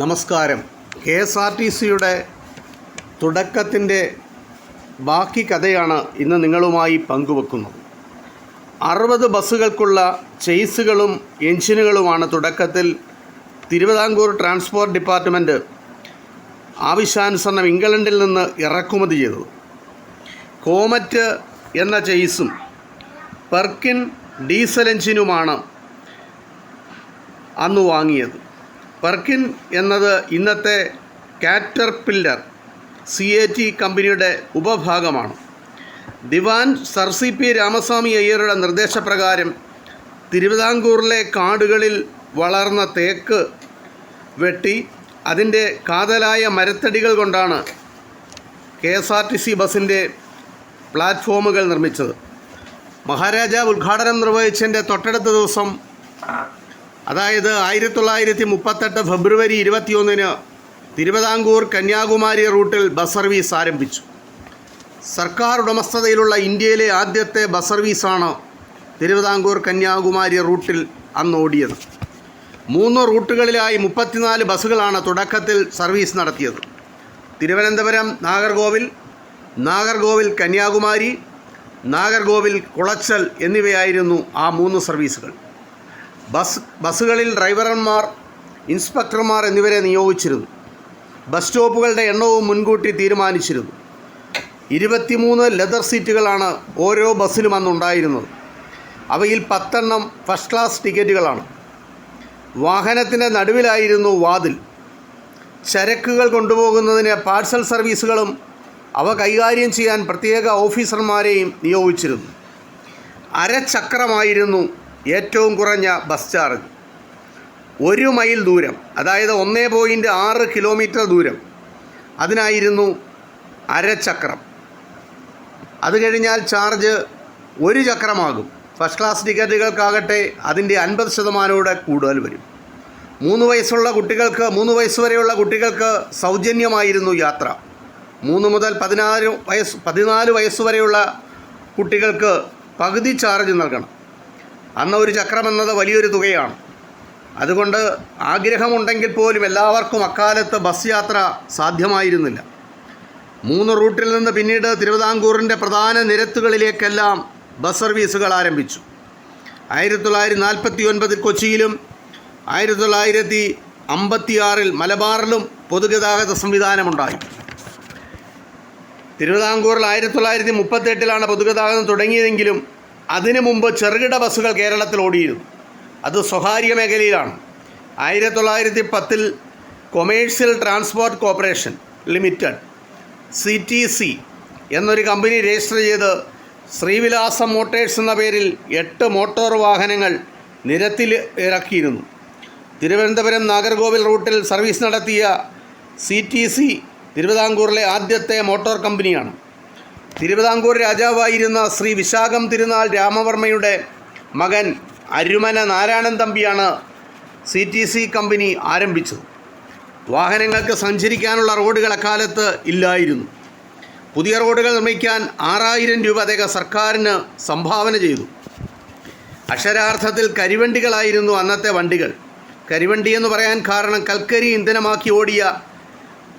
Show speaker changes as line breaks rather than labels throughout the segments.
നമസ്കാരം. K S R T സിയുടെ തുടക്കത്തിന്റെ ബാക്കി കഥയാണ് ഇന്ന് നിങ്ങളുമായി പങ്കുവെക്കുന്നത്. അറുപത് ബസ്സുകൾക്കുള്ള ചെയ്സുകളും എഞ്ചിനുകളുമാണ് തുടക്കത്തിൽ തിരുവിതാംകൂർ ട്രാൻസ്പോർട്ട് ഡിപ്പാർട്ട്മെന്റ് ആവശ്യാനുസരണം ഇംഗ്ലണ്ടിൽ നിന്ന് ഇറക്കുമതി ചെയ്തത്. കോമറ്റ് എന്ന ചെയ്സും പെർക്കിൻ ഡീസൽ എഞ്ചിനുമാണ് അന്ന് വാങ്ങിയത്. പെർക്കിൻ എന്നത് ഇന്നത്തെ Caterpillar C A T കമ്പനിയുടെ ഉപഭാഗമാണ്. ദിവാൻ സർ സി പി രാമസ്വാമി അയ്യരുടെ നിർദ്ദേശപ്രകാരം തിരുവിതാംകൂറിലെ കാടുകളിൽ വളർന്ന തേക്ക് വെട്ടി അതിന്റെ കാതലായ മരത്തടികൾ കൊണ്ടാണ് K S R T C ബസ്സിന്റെ പ്ലാറ്റ്ഫോമുകൾ നിർമ്മിച്ചത്. മഹാരാജാവ് ഉദ്ഘാടനം നിർവഹിച്ചതിന്റെ തൊട്ടടുത്ത ദിവസം അതായത് ആയിരത്തി തൊള്ളായിരത്തി മുപ്പത്തെട്ട് ഫെബ്രുവരി ഇരുപത്തിയൊന്നിന് തിരുവിതാംകൂർ കന്യാകുമാരി റൂട്ടിൽ ബസ് സർവീസ് ആരംഭിച്ചു. സർക്കാർ ഉടമസ്ഥതയിലുള്ള ഇന്ത്യയിലെ ആദ്യത്തെ ബസ് സർവീസാണ് തിരുവിതാംകൂർ കന്യാകുമാരി റൂട്ടിൽ അന്ന് ഓടിയത് മൂന്ന് റൂട്ടുകളിലായി മുപ്പത്തിനാല് ബസ്സുകളാണ് തുടക്കത്തിൽ സർവീസ് നടത്തിയത്. തിരുവനന്തപുരം നാഗർകോവിൽ നാഗർകോവിൽ കന്യാകുമാരി നാഗർകോവിൽ കുളച്ചൽ എന്നിവയായിരുന്നു ആ മൂന്ന് സർവീസുകൾ. ബസ് ബസ്സുകളിൽ ഡ്രൈവർമാർ ഇൻസ്പെക്ടർമാർ എന്നിവരെ നിയോഗിച്ചിരുന്നു. ബസ് സ്റ്റോപ്പുകളുടെ എണ്ണവും മുൻകൂട്ടി തീരുമാനിച്ചിരുന്നു. ഇരുപത്തിമൂന്ന് ലെതർ സീറ്റുകളാണ് ഓരോ ബസ്സിലും അന്നുണ്ടായിരുന്നത്. അവയിൽ പത്തെണ്ണം ഫസ്റ്റ് ക്ലാസ് ടിക്കറ്റുകളാണ്. വാഹനത്തിന്റെ നടുവിലായിരുന്നു വാതിൽ. ചരക്കുകൾ കൊണ്ടുപോകുന്നതിന് പാഴ്സൽ സർവീസുകളും അവ കൈകാര്യം ചെയ്യാൻ പ്രത്യേക ഓഫീസർമാരെയും നിയോഗിച്ചിരുന്നു. അരചക്രമായിരുന്നു ഏറ്റവും കുറഞ്ഞ ബസ് ചാർജ്. ഒരു മൈൽ ദൂരം അതായത് ഒന്നേ പോയിന്റ് ആറ് കിലോമീറ്റർ ദൂരം. അതിനായിരുന്നു അരചക്രം. അത് കഴിഞ്ഞാൽ ചാർജ് ഒരു ചക്രമാകും. ഫസ്റ്റ് ക്ലാസ് ടിക്കറ്റുകൾക്കാകട്ടെ അതിന്റെ അൻപത് ശതമാനോടെ കൂടുതൽ വരും. മൂന്ന് വയസ്സുള്ള കുട്ടികൾക്ക് മൂന്ന് വയസ്സ് വരെയുള്ള കുട്ടികൾക്ക് സൗജന്യമായിരുന്നു യാത്ര. മൂന്ന് മുതൽ പതിനാറ് വയസ്സ് പതിനാല് വയസ്സ് വരെയുള്ള കുട്ടികൾക്ക് പകുതി ചാർജ് നൽകണം. അന്ന് ഒരു ചക്രം എന്നത് വലിയൊരു തുകയാണ്. അതുകൊണ്ട് ആഗ്രഹമുണ്ടെങ്കിൽ പോലും എല്ലാവർക്കും അക്കാലത്ത് ബസ് യാത്ര സാധ്യമായിരുന്നില്ല. മൂന്ന് റൂട്ടിൽ നിന്ന് പിന്നീട് തിരുവിതാംകൂറിന്റെ പ്രധാന നിരത്തുകളിലേക്കെല്ലാം ബസ് സർവീസുകൾ ആരംഭിച്ചു. ആയിരത്തി തൊള്ളായിരത്തി നാൽപ്പത്തി ഒൻപതിൽ കൊച്ചിയിലും ആയിരത്തി തൊള്ളായിരത്തി അമ്പത്തിയാറിൽ മലബാറിലും പൊതുഗതാഗത സംവിധാനമുണ്ടായി. തിരുവിതാംകൂറിൽ ആയിരത്തി തൊള്ളായിരത്തി മുപ്പത്തെട്ടിലാണ് പൊതുഗതാഗതം തുടങ്ങിയതെങ്കിലും അതിനു മുമ്പ് ചെറുകിട ബസ്സുകൾ കേരളത്തിൽ ഓടിയിരുന്നു. അത് സ്വകാര്യ മേഖലയിലാണ്. ആയിരത്തി തൊള്ളായിരത്തി പത്തിൽ commercial transport corporation limited C T C എന്നൊരു കമ്പനി രജിസ്റ്റർ ചെയ്ത് ശ്രീവിലാസം മോട്ടേഴ്സ് എന്ന പേരിൽ എട്ട് മോട്ടോർ വാഹനങ്ങൾ നിരത്തിൽ ഇറക്കിയിരുന്നു. തിരുവനന്തപുരം നാഗർകോവിൽ റൂട്ടിൽ സർവീസ് നടത്തിയ സി ടി സി തിരുവിതാംകൂറിലെ ആദ്യത്തെ മോട്ടോർ കമ്പനിയാണ്. തിരുവിതാംകൂർ രാജാവായിരുന്ന ശ്രീ വിശാഖം തിരുനാൾ രാമവർമ്മയുടെ മകൻ അരുമന നാരായണൻ തമ്പിയാണ് സി ടി സി കമ്പനി ആരംഭിച്ചത്. വാഹനങ്ങൾക്ക് സഞ്ചരിക്കാനുള്ള റോഡുകൾ അക്കാലത്ത് ഇല്ലായിരുന്നു. പുതിയ റോഡുകൾ നിർമ്മിക്കാൻ ആറായിരം രൂപ അദ്ദേഹം സർക്കാരിന് സംഭാവന ചെയ്തു. അക്ഷരാർത്ഥത്തിൽ കരിവണ്ടികളായിരുന്നു അന്നത്തെ വണ്ടികൾ. കരിവണ്ടി എന്ന് പറയാൻ കാരണം കൽക്കരി ഇന്ധനമാക്കി ഓടിയ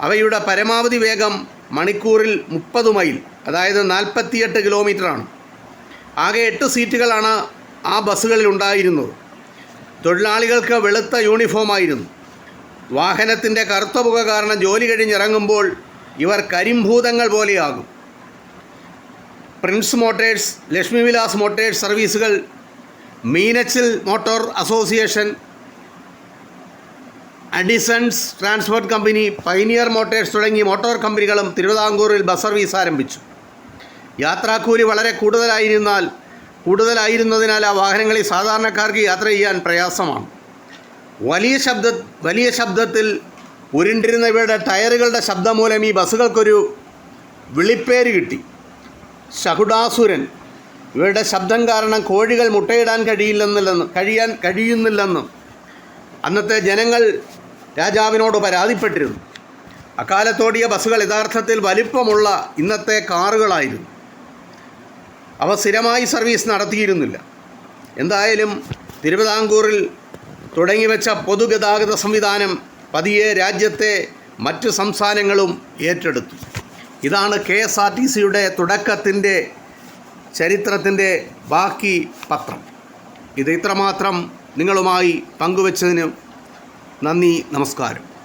അവയുടെ പരമാവധി വേഗം മണിക്കൂറിൽ മുപ്പത് മൈൽ അതായത് നാൽപ്പത്തിയെട്ട് കിലോമീറ്ററാണ്. ആകെ എട്ട് സീറ്റുകളാണ് ആ ബസ്സുകളിൽ ഉണ്ടായിരുന്നത്. തൊഴിലാളികൾക്ക് വെളുത്ത യൂണിഫോമായിരുന്നു വാഹനത്തിന്റെ കറുത്ത പുക കാരണം ജോലി കഴിഞ്ഞിറങ്ങുമ്പോൾ ഇവർ കരിംഭൂതങ്ങൾ പോലെയാകും. Prince motors Lakshmi Vilas motors സർവീസുകൾ Meenachil motor association Addison's transport company pioneer motors തുടങ്ങി മോട്ടോർ കമ്പനികളും തിരുവിതാംകൂറിൽ ബസ് സർവീസ് ആരംഭിച്ചു. യാത്രാക്കൂലി വളരെ കൂടുതലായിരുന്നാൽ കൂടുതലായിരുന്നതിനാൽ ആ വാഹനങ്ങളിൽ സാധാരണക്കാർക്ക് യാത്ര ചെയ്യാൻ പ്രയാസമാണ്. വലിയ ശബ്ദ വലിയ ശബ്ദത്തിൽ ഉരുണ്ടിരുന്ന ഇവരുടെ ടയറുകളുടെ ശബ്ദം മൂലം ഈ ബസ്സുകൾക്കൊരു വിളിപ്പേര് കിട്ടി. ശകുടാസുരൻ. ഇവരുടെ ശബ്ദം കാരണം കോഴികൾ മുട്ടയിടാൻ കഴിയില്ലെന്നില്ലെന്നും കഴിയാൻ കഴിയുന്നില്ലെന്നും. അന്നത്തെ ജനങ്ങൾ രാജാവിനോട് പരാതിപ്പെട്ടിരുന്നു. അക്കാലത്തോടിയ ബസ്സുകൾ യഥാർത്ഥത്തിൽ വലിപ്പമുള്ള ഇന്നത്തെ കാറുകളായിരുന്നു. അവ സ്ഥിരമായി സർവീസ് നടത്തിയിരുന്നില്ല. എന്തായാലും തിരുവിതാംകൂറിൽ തുടങ്ങിവെച്ച പൊതുഗതാഗത സംവിധാനം പതിയെ രാജ്യത്തെ മറ്റു സംസ്ഥാനങ്ങളും ഏറ്റെടുത്തു. ഇതാണ് കെ എസ് ആർ ടി സിയുടെ തുടക്കത്തിന്റെ ചരിത്രത്തിന്റെ ബാക്കി പത്രം. ഇത് ഇത്രമാത്രം നിങ്ങളുമായി പങ്കുവച്ചതിന് നന്ദി നമസ്കാരം.